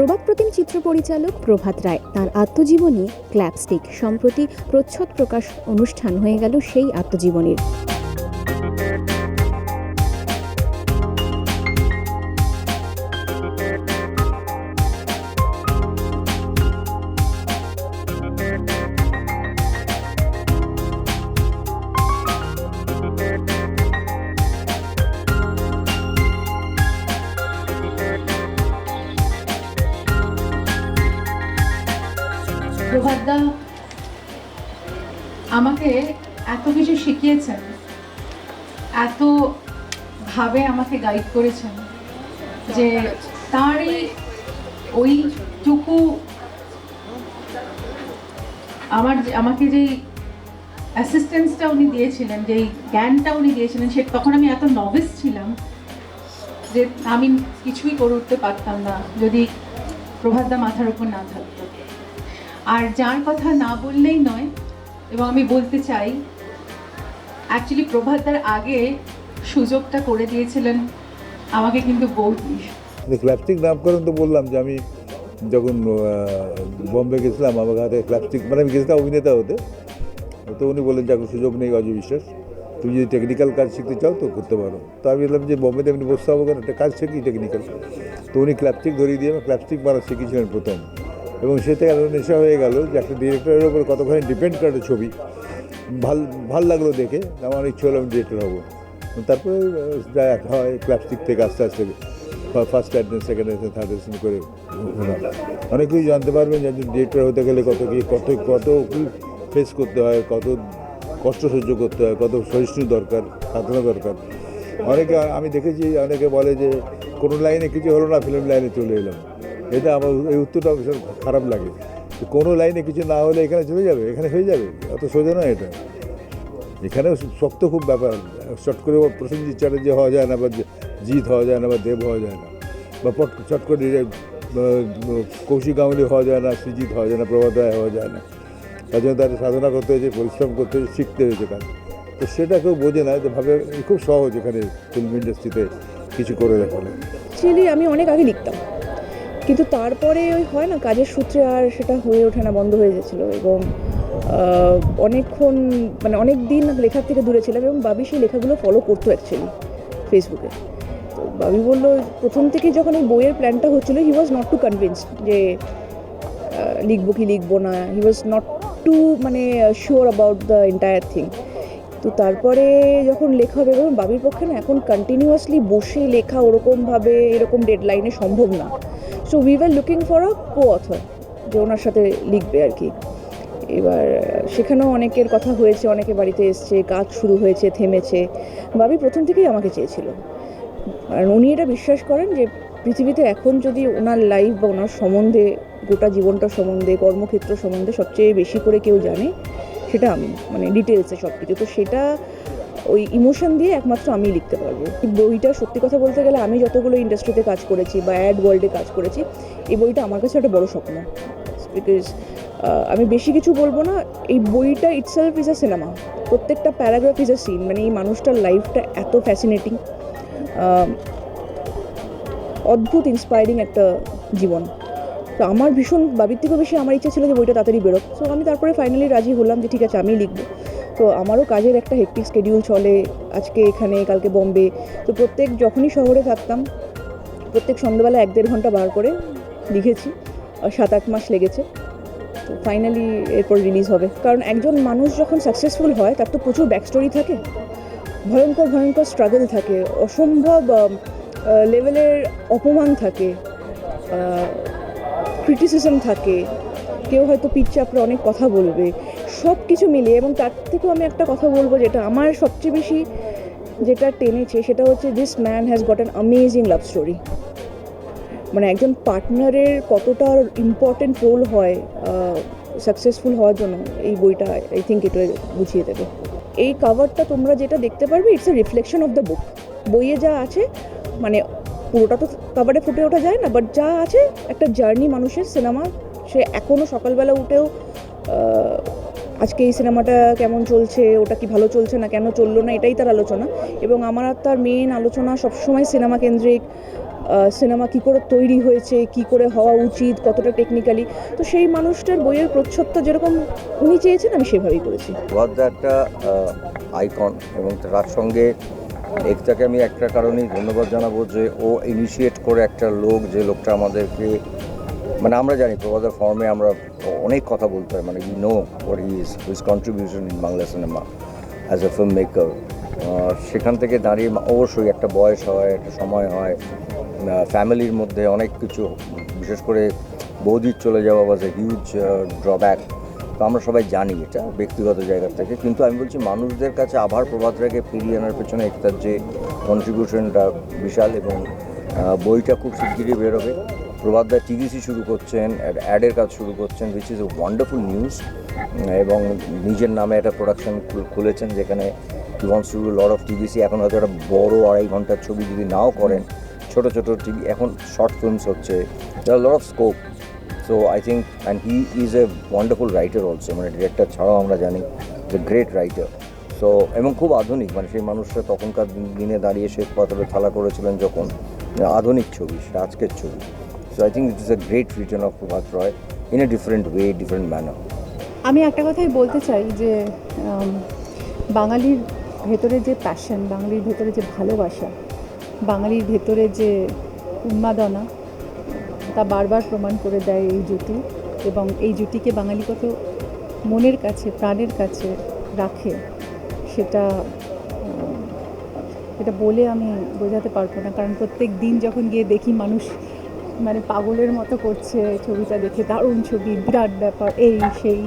প্রবাদ প্রতিম চিত্র পরিচালক প্রভাত রায়। তার আত্মজীবনী ক্ল্যাপস্টিক। সম্প্রতি প্রচ্ছদ প্রকাশ অনুষ্ঠান হয়ে গেল সেই আত্মজীবনীর। প্রভাতদা আমাকে এত কিছু শিখিয়েছেন, এত ভাবে আমাকে গাইড করেছেন যে তারই ওইটুকু আমার আমাকে যেই অ্যাসিস্ট্যান্সটা উনি দিয়েছিলেন, যেই জ্ঞানটা উনি দিয়েছিলেন, সে তখন আমি এত নভিস ছিলাম যে আমি কিছুই করে উঠতে পারতাম না যদি প্রভাতদা মাথার উপর না থাকতো। আর যার কথা না বললেই নয়, এবং আমি বলতে চাই অ্যাকচুয়ালি প্রভাত তার আগে সুযোগটা করে দিয়েছিলেন, আমাকে কিন্তু বৌদি ক্লাপস্টিক নামকরণ তো বললাম যে আমি যখন বম্বে গেছিলাম, আমার হাতে ক্লাপস্টিক মানে আমি গেছিলাম অভিনেতা হতে, তো উনি বললেন যে এখন সুযোগ নেই অজয় বিশ্বাস, তুমি যদি টেকনিক্যাল কাজ শিখতে চাও তো করতে পারো। তো আমি বললাম যে বম্বেতে এমনি বসতে হবে কেন? একটা কাজ শিখি টেকনিক্যাল তো উনি ক্লাপস্টিক ধরিয়ে দিয়ে আমার ক্লাপস্টিক মারা শিখেছিলেন প্রথম। এবং সেটা এত নেশা হয়ে গেল যে একটা ডিরেক্টরের ওপর কতখানি ডিপেন্ড করে ছবি। ভালো ভালো লাগল দেখে, আমার ইচ্ছে হলো আমি ডিরেক্টর হব। তারপরে যা হয় ক্লাপস্টিক থেকে আস্তে আস্তে first admin second admin third admin করে। অনেক কিছু জানতে পারবেন যে একজন ডিরেক্টর হতে গেলে কত কি, কত কত কি ফেস করতে হয়, কত কষ্ট সহ্য করতে হয়, কত সহিষ্ণু দরকার, সাধনা দরকার। অনেকে, আমি দেখেছি, অনেকে বলে যে কোনো লাইনে কিছু হলো না ফিল্ম লাইনে চলে এলাম। এটা আমার এই উত্তরটা ভীষণ খারাপ লাগে। কোনো লাইনে কিছু না হলে এখানে চলে যাবে, এখানে হয়ে যাবে অত সোজা নয় এটা। এখানেও শক্ত খুব ব্যাপার। চট করে প্রসেনজিৎ চ্যাটার্জি হওয়া যায় না বা জিৎ হওয়া যায় না বা দেব হওয়া যায় না। বা পট চট করে কৌশিক গাঙ্গুলি হওয়া যায় না, সৃজিৎ হওয়া যায় না, প্রভাত রায় হওয়া যায় না। তার জন্য তাদের সাধনা করতে হয়েছে, পরিশ্রম করতে হয়েছে, শিখতে হয়েছে কাজ তো সেটা কেউ বোঝে না, যে ভাবে খুব সহজ এখানে ফিল্ম ইন্ডাস্ট্রিতে কিছু করে দেখানো অ্যাকচুয়ালি আমি অনেক আগে লিখতাম। কিন্তু তারপরে ওই হয় না, কাজের সূত্রে আর সেটা হয়ে ওঠে না, বন্ধ হয়ে গেছিল এবং অনেকক্ষণ মানে অনেক দিন লেখার থেকে দূরে ছিলাম এবং বাবি সেই লেখাগুলো ফলো করতো অ্যাকচুয়ালি ফেসবুকে তো বাবি বলল, প্রথম থেকে যখন এই বইয়ের প্ল্যানটা হচ্ছিল he was not too convinced যে লিখব কি লিখব না হি ওয়াজ নট টু মানে sure about the entire thing তো তারপরে যখন লেখা হবে বাবির পক্ষে না এখন কন্টিনিউয়াসলি বসে লেখা ওরকমভাবে, এরকম ডেডলাইনে সম্ভব না। So we were looking for a co author যে ওনার সাথে লিখবে আর কি। এবার, সেখানেও অনেকের কথা হয়েছে, অনেকে বাড়িতে এসছে, কাজ শুরু হয়েছে, থেমেছে। বাবি প্রথম থেকেই আমাকে চেয়েছিল। আর উনি এটা বিশ্বাস করেন যে, পৃথিবীতে এখন যদি ওনার লাইফ বা ওনার সম্বন্ধে, গোটা জীবনটা সম্বন্ধে, কর্মক্ষেত্র সম্বন্ধে সবচেয়ে বেশি করে কেউ জানে, সেটা আমি মানে ডিটেলসে সব কিছু তো সেটা ওই ইমোশন দিয়ে একমাত্র আমি লিখতে পারব। বইটা সত্যি কথা বলতে গেলে আমি যতগুলো ইন্ডাস্ট্রিতে কাজ করেছি বা অ্যাড ওয়ার্ল্ডে কাজ করেছি, এই বইটা আমার কাছে একটা বড় স্বপ্ন। বিকজ আমি বেশি কিছু বলব না, এই বইটা ইটসেলফ ইজ আ সিনেমা প্রত্যেকটা প্যারাগ্রাফ ইজ আ সিন মানে এই মানুষটার লাইফটা এত ফ্যাসিনেটিং অদ্ভুত ইন্সপায়ারিং একটা জীবন। তো আমার ভীষণ, বাবির থেকেও বেশি আমার ইচ্ছা ছিল যে বইটা তাড়াতাড়ি বেরোক। সো আমি তারপরে ফাইনালি রাজি হলাম যে ঠিক আছে আমি লিখব। তো আমারও কাজের একটা হেক্টিক স্কেডিউল চলে আজকে এখানে, কালকে বম্বে। তো প্রত্যেক যখনই শহরে থাকতাম, প্রত্যেক সন্ধ্যাবেলা এক দেড় ঘণ্টা বার করে লিখেছি সাত আট মাস লেগেছে। তো ফাইনালি এরপর রিলিজ হবে। কারণ একজন মানুষ যখন সাকসেসফুল হয়, তার তো প্রচুর ব্যাকস্টোরি থাকে। ভয়ঙ্কর ভয়ঙ্কর স্ট্রাগল থাকে। অসম্ভব লেভেলের অপমান থাকে। ক্রিটিসিজম থাকে। কেউ হয়তো পিঠ চাপড়ে অনেক কথা বলবে। সব কিছু মিলিয়ে এবং তার থেকেও আমি একটা কথা বলব যেটা আমার সবচেয়ে বেশি যেটা টেনেছে সেটা হচ্ছে this man has got an amazing love story মানে একজন পার্টনারের কতটা ইম্পর্টেন্ট রোল হয় সাকসেসফুল হওয়ার জন্য এই বইটা আই থিঙ্ক এটা বুঝিয়ে দেবে। এই কাভারটা তোমরা যেটা দেখতে পারবে it's a reflection of the book বইয়ে যা আছে মানে পুরোটা তো কাভারে ফুটে ওঠা যায় না বাট যা আছে, একটা জার্নি মানুষের সিনেমা সে এখনও সকালবেলা উঠেও আজকে এই সিনেমাটা কেমন চলছে, ওটা কি ভালো চলছে না, কেন চলল না, এটাই তার আলোচনা। এবং আমার আর তার মেন আলোচনা সবসময় সিনেমা কেন্দ্রিক সিনেমা কী করে তৈরি হয়েছে, কি করে হওয়া উচিত, কতটা টেকনিক্যালি তো সেই মানুষটার বইয়ের প্রচ্ছদটা যেরকম উনি চেয়েছেন, আমি সেভাবেই করেছি। একটা আইকন এবং তার সঙ্গে একটাকে আমি একটা কারণেই ধন্যবাদ জানাব যে ও ইনিশিয়েট করে একটা লোক যে লোকটা আমাদেরকে মানে আমরা জানি প্রবাদার ফর্মে আমরা অনেক কথা বলতে হয় মানে you know what is his contribution in Bangla cinema as a film maker সেখান থেকে দাঁড়িয়ে অবশ্যই একটা বয়স হয়, একটা সময় হয়। ফ্যামিলির মধ্যে অনেক কিছু, বিশেষ করে বৌদির চলে যাওয়া ওয়াজ এ হিউজ ড্রব্যাক তো আমরা সবাই জানি এটা ব্যক্তিগত জায়গা থেকে। কিন্তু আমি বলছি, মানুষদের কাছে আবার প্রভাত রায়কে ফিরিয়ে আনার পেছনে একটার যে কন্ট্রিবিউশনটা বিশাল এবং বইটা খুব শিগগিরই বেরোবে। প্রভাত দা টিভিসি শুরু করছেন অ্যাডের কাজ শুরু করছেন which is a wonderful news এবং নিজের নামে একটা প্রোডাকশন খুলেছেন যেখানে wants to lot of TVC এখন হয়তো একটা বড় আড়াই ঘণ্টার ছবি যদি নাও করেন, ছোট ছোট টিভি এখন শর্ট ফিল্মস হচ্ছে lot of scope so I think and he is a wonderful writer also মানে ডিরেক্টর ছাড়াও আমরা জানি দ্য গ্রেট রাইটার সো এবং খুব আধুনিক মানে সেই মানুষটা তখনকার দিন- দাঁড়িয়ে শ্বেত পাথরে খেলা করেছিলেন যখন, আধুনিক ছবি আজকের ছবি। So I think it is a great return of Prabhat Roy in a different way different manner আমি একটা কথাই বলতে চাই যে বাঙালির ভেতরে যে প্যাশন বাঙালির ভেতরে যে ভালোবাসা, বাঙালির ভেতরে যে উন্মাদনা, তা বারবার প্রমাণ করে দেয় এই জুটি এবং এই জুটিকে বাঙালি কত মনের কাছে, প্রাণের কাছে রাখে সেটা এটা বলে আমি বোঝাতে পারব না। কারণ প্রত্যেক দিন যখন গিয়ে দেখি মানুষ মানে পাগলের মতো করছে, ছবিটা দেখে দারুণ ছবি, বিরাট ব্যাপার, এই, সেই।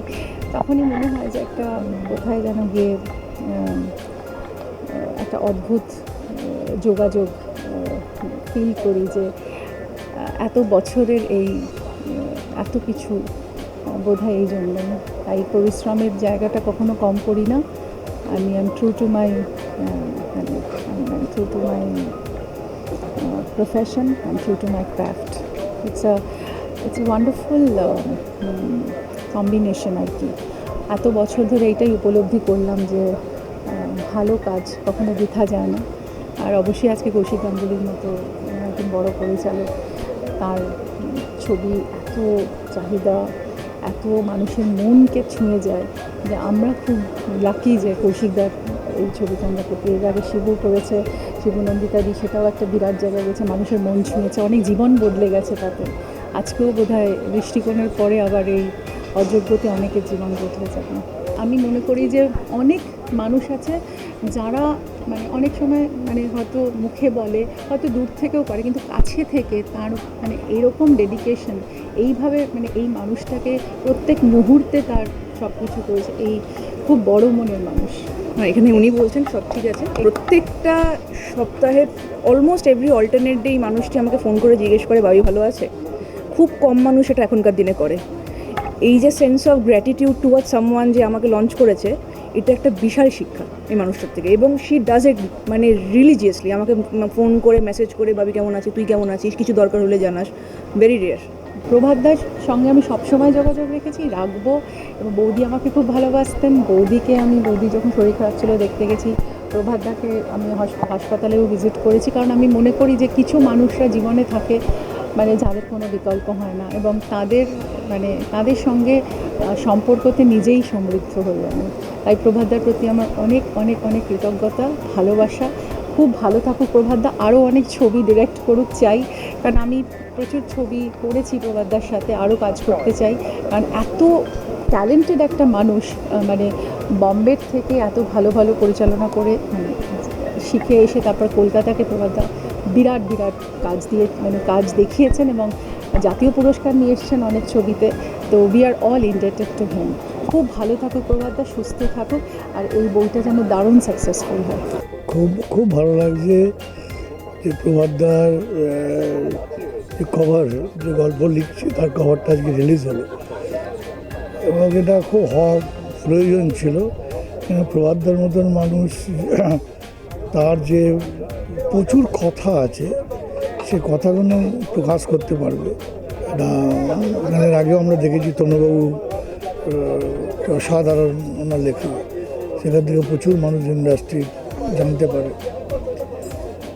তখনই মনে হয় যে একটা, কোথায় যেন গিয়ে একটা অদ্ভুত যোগাযোগ ফিল করি যে এত বছরের এই এত কিছু বোধ হয় এই জন্য। তাই পরিশ্রমের জায়গাটা কখনো কম করি না। আমি am true to my true to my profession and true to my craft. It's a it's a wonderful combination আর কি এত বছর ধরে এটাই উপলব্ধি করলাম যে ভালো কাজ কখনো বৃথা যায় না। আর অবশ্যই আজকে কৌশিক গাঙ্গুলির মতো একজন বড় পরিচালক। তার ছবি এত চাহিদা, এত মানুষের মনকে ছুঁয়ে যায় যে আমরা খুব লাকি যে কৌশিকদার এই ছবিটা আমরা করতে এর আগে শিবু করেছে শিবু নন্দিতাদি সেটাও একটা বিরাট জায়গায় গেছে, মানুষের মন ছুঁয়েছে, অনেক জীবন বদলে গেছে তাতে। আজকেও বোধ হয় দৃষ্টিকোণের পরে আবার এই অযোগ্যতে অনেকের জীবন বদলে যাবে। আমি মনে করি যে অনেক মানুষ আছে যারা মানে অনেক সময় মানে হয়তো মুখে বলে, হয়তো দূর থেকেও করে, কিন্তু কাছে থেকে তার মানে এরকম ডেডিকেশন এইভাবে মানে এই মানুষটাকে প্রত্যেক মুহূর্তে তার সব কিছু করেছে, এই খুব বড় মনের মানুষ। এখানে উনি বলছেন, সব ঠিক আছে। প্রত্যেকটা সপ্তাহে অলমোস্ট এভরি অল্টারনেট ডে এই মানুষটি আমাকে ফোন করে জিজ্ঞেস করে, বাবি, ভালো আছে? খুব কম মানুষ এটা এখনকার দিনে করে। এই যে sense of gratitude toward someone যে আমাকে লঞ্চ করেছে, এটা একটা বিশাল শিক্ষা এই মানুষটার থেকে। এবং শি ডাজ ইট মানে রিলিজিয়াসলি আমাকে ফোন করে মেসেজ করে, বাবি, কেমন আছিস? তুই কেমন আছিস? কিছু দরকার হলে জানাস। ভেরি রেয়ার প্রভাতদার সঙ্গে আমি সবসময় যোগাযোগ রেখেছি, রাখব। এবং বৌদি আমাকে খুব ভালোবাসতেন। বৌদিকে আমি, বৌদি যখন শরীর খারাপ ছিল দেখতে গেছি প্রভাতদাকে আমি হাসপাতালেও ভিজিট করেছি। কারণ আমি মনে করি যে কিছু মানুষরা জীবনে থাকে মানে যাদের কোনো বিকল্প হয় না। এবং তাদের মানে তাদের সঙ্গে সম্পর্কতে নিজেই সমৃদ্ধ হয়ে আমি। তাই প্রভাতদার প্রতি আমার অনেক অনেক অনেক কৃতজ্ঞতা, ভালোবাসা। খুব ভালো থাকুক প্রভাতদা। আরও অনেক ছবি ডিরেক্ট করুক চাই। কারণ আমি প্রচুর ছবি করেছি প্রভাতদার সাথে আরও কাজ করতে চাই। কারণ এত ট্যালেন্টেড একটা মানুষ মানে বম্বের থেকে এত ভালো ভালো পরিচালনা করে মানে শিখে এসে তারপর কলকাতাকে প্রভাতদা বিরাট বিরাট কাজ দিয়ে মানে কাজ দেখিয়েছেন এবং জাতীয় পুরস্কার নিয়ে এসেছেন অনেক ছবিতে। তো we are all indebted to him খুব ভালো থাকুক প্রভাতদা, সুস্থ থাকুক, আর এই বইটা যেন দারুণ সাকসেসফুল হয়। খুব খুব ভালো লাগছে যে প্রভাতদার যে কভার যে গল্প লিখছে, তার কভারটা আজকে রিলিজ হলো। এবং এটা খুব হওয়ার প্রয়োজন ছিল। প্রভাতদার মতন মানুষ, তার যে প্রচুর কথা আছে, সে কথাগুলো প্রকাশ করতে পারবে। গানের আগেও আমরা দেখেছি তনুবাবু অসাধারণ ওনার লেখা। সেখান থেকে প্রচুর মানুষ ইন্ডাস্ট্রি জানতে পারে।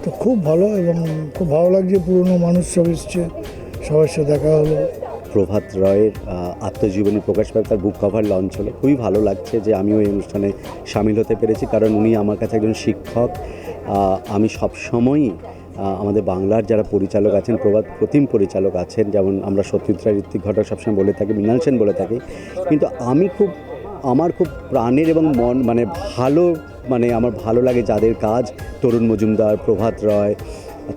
তো খুব ভালো এবং খুব ভালো লাগছে পুরনো মানুষ সব এসছে, সবার সাথে দেখা হলো। প্রভাত রয়ের আত্মজীবনী প্রকাশ পায় তার বুক কভার লঞ্চ হলো। খুবই ভালো লাগছে যে আমিও এই অনুষ্ঠানে সামিল হতে পেরেছি, কারণ উনি আমার কাছে একজন শিক্ষক। আমি সবসময়ই আমাদের বাংলার যারা পরিচালক আছেন, প্রভাত প্রতিম পরিচালক আছেন, যেমন আমরা সত্যজিৎ রায়, ঋত্বিক ঘটক সবসময় বলে থাকি, মৃণাল সেন বলে থাকি। কিন্তু আমি খুব, আমার খুব প্রাণের এবং মন মানে ভালো মানে আমার ভালো লাগে যাদের কাজ, তরুণ মজুমদার, প্রভাত রয়,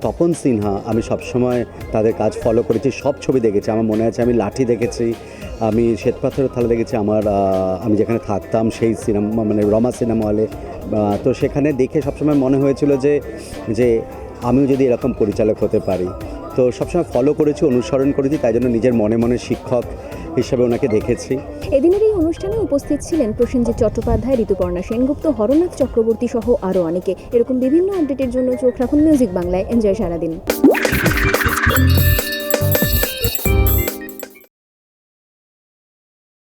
তপন সিনহা, আমি সবসময় তাদের কাজ ফলো করেছি, সব ছবি দেখেছি, আমার মনে আছে আমি লাঠি দেখেছি, আমি শ্বেতপাথরের থালা দেখেছি, আমার আমি যেখানে থাকতাম সেই সিনেমা মানে রমা সিনেমা হলে তো সেখানে দেখে সবসময় মনে হয়েছিল যে যে আমিও যদি এরকম পরিচালক হতে পারি। তো সবসময় ফলো করেছি, অনুসরণ করেছি, তাই জন্য নিজের মনে মনে শিক্ষক হিসাবে ওনাকে দেখেছি। এদিনের এই অনুষ্ঠানে উপস্থিত ছিলেন প্রসেনজিৎ চট্টোপাধ্যায়, ঋতুপর্ণা সেনগুপ্ত, হরনাথ চক্রবর্তী সহ আরও অনেকে। এরকম বিভিন্ন আপডেটের জন্য চোখ রাখুন মিউজিক বাংলায় এনজয় সারাদিন।